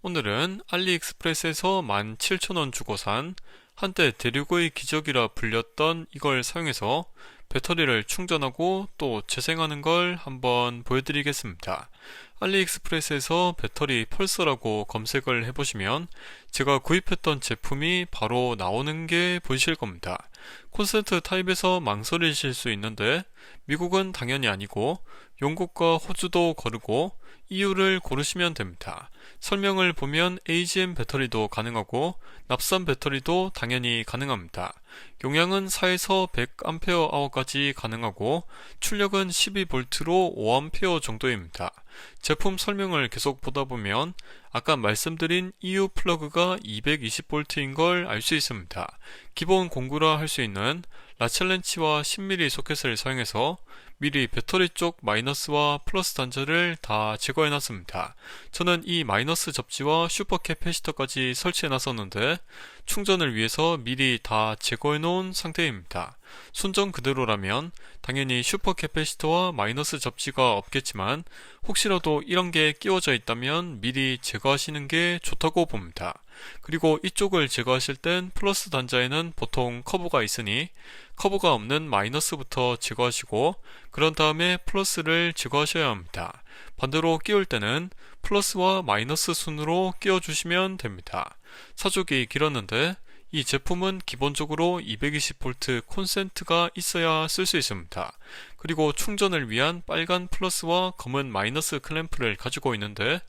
오늘은 알리익스프레스에서 17,000원 주고 산 한때 대륙의 기적이라 불렸던 이걸 사용해서 배터리를 충전하고 또 재생하는 걸 한번 보여드리겠습니다. 알리익스프레스에서 배터리 펄서라고 검색을 해보시면 제가 구입했던 제품이 바로 나오는 게 보이실 겁니다. 콘센트 타입에서 망설이실 수 있는데 미국은 당연히 아니고 영국과 호주도 거르고 EU를 고르시면 됩니다. 설명을 보면 AGM 배터리도 가능하고 납산 배터리도 당연히 가능합니다. 용량은 4에서 100Ah까지 가능하고 출력은 12V로 5A 정도입니다. 제품 설명을 계속 보다 보면 아까 말씀드린 EU 플러그가 220V인 걸 알 수 있습니다. 기본 공구라 할 수 있는 라첼렌치와 10mm 소켓을 사용해서 미리 배터리 쪽 마이너스와 플러스 단자를 다 제거해 놨습니다. 저는 이 마이너스 접지와 슈퍼 캐패시터까지 설치해 놨었는데 충전을 위해서 미리 다 제거해 놓은 상태입니다. 순정 그대로라면 당연히 슈퍼 캐패시터와 마이너스 접지가 없겠지만 혹시 라도 이런 게 끼워져 있다면 미리 제거하시는 게 좋다고 봅니다. 그리고 이쪽을 제거하실 땐 플러스 단자에는 보통 커브가 있으니 커브가 없는 마이너스부터 제거하시고 그런 다음에 플러스를 제거하셔야 합니다. 반대로 끼울 때는 플러스와 마이너스 순으로 끼워주시면 됩니다. 사족이 길었는데 이 제품은 기본적으로 220V 콘센트가 있어야 쓸 수 있습니다. 그리고 충전을 위한 빨간 플러스와 검은 마이너스 클램프를 가지고 있는데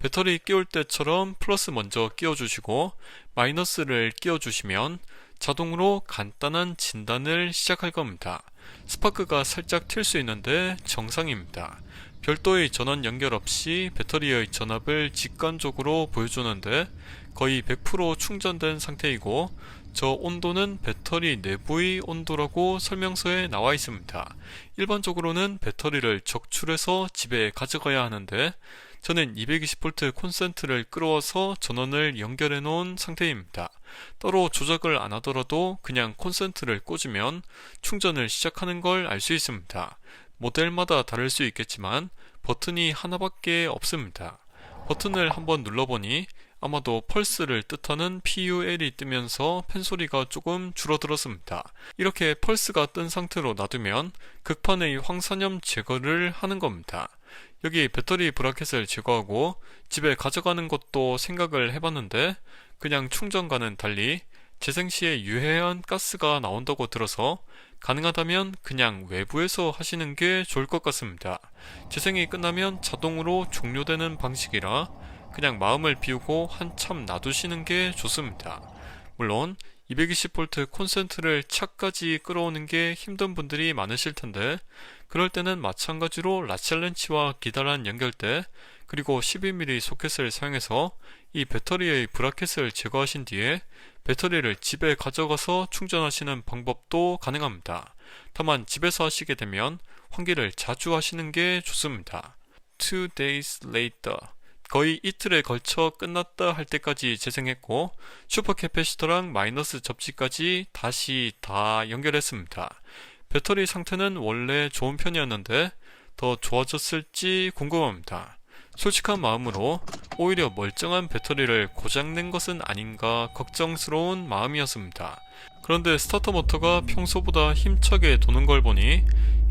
배터리 끼울 때처럼 플러스 먼저 끼워주시고 마이너스를 끼워주시면 자동으로 간단한 진단을 시작할 겁니다. 스파크가 살짝 튈 수 있는데 정상입니다. 별도의 전원 연결 없이 배터리의 전압을 직관적으로 보여주는데 거의 100% 충전된 상태이고 저 온도는 배터리 내부의 온도라고 설명서에 나와 있습니다. 일반적으로는 배터리를 적출해서 집에 가져가야 하는데 저는 220V 콘센트를 끌어와서 전원을 연결해 놓은 상태입니다. 따로 조작을 안 하더라도 그냥 콘센트를 꽂으면 충전을 시작하는 걸 알 수 있습니다. 모델마다 다를 수 있겠지만 버튼이 하나밖에 없습니다. 버튼을 한번 눌러보니 아마도 펄스를 뜻하는 PUL이 뜨면서 팬소리가 조금 줄어들었습니다. 이렇게 펄스가 뜬 상태로 놔두면 극판의 황산염 제거를 하는 겁니다. 여기 배터리 브라켓을 제거하고 집에 가져가는 것도 생각을 해봤는데 그냥 충전과는 달리 재생 시에 유해한 가스가 나온다고 들어서 가능하다면 그냥 외부에서 하시는 게 좋을 것 같습니다. 재생이 끝나면 자동으로 종료되는 방식이라 그냥 마음을 비우고 한참 놔두시는 게 좋습니다. 물론 220V 콘센트를 차까지 끌어오는 게 힘든 분들이 많으실 텐데 그럴 때는 마찬가지로 라첼렌치와 기다란 연결대 그리고 12mm 소켓을 사용해서 이 배터리의 브라켓을 제거하신 뒤에 배터리를 집에 가져가서 충전하시는 방법도 가능합니다. 다만 집에서 하시게 되면 환기를 자주 하시는 게 좋습니다. Two days later 거의 이틀에 걸쳐 끝났다 할 때까지 재생했고 슈퍼 캐패시터랑 마이너스 접지까지 다시 다 연결했습니다. 배터리 상태는 원래 좋은 편이었는데 더 좋아졌을지 궁금합니다. 솔직한 마음으로 오히려 멀쩡한 배터리를 고장낸 것은 아닌가 걱정스러운 마음이었습니다. 그런데 스타터 모터가 평소보다 힘차게 도는 걸 보니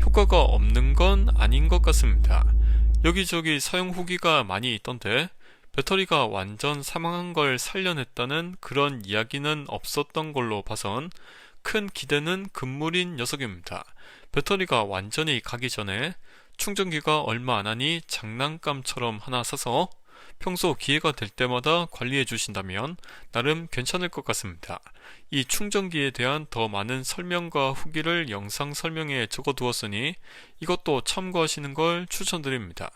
효과가 없는 건 아닌 것 같습니다. 여기저기 사용 후기가 많이 있던데 배터리가 완전 사망한 걸 살려냈다는 그런 이야기는 없었던 걸로 봐선 큰 기대는 금물인 녀석입니다. 배터리가 완전히 가기 전에 충전기가 얼마 안 하니 장난감처럼 하나 사서 평소 기회가 될 때마다 관리해 주신다면 나름 괜찮을 것 같습니다. 이 충전기에 대한 더 많은 설명과 후기를 영상 설명에 적어 두었으니 이것도 참고하시는 걸 추천드립니다.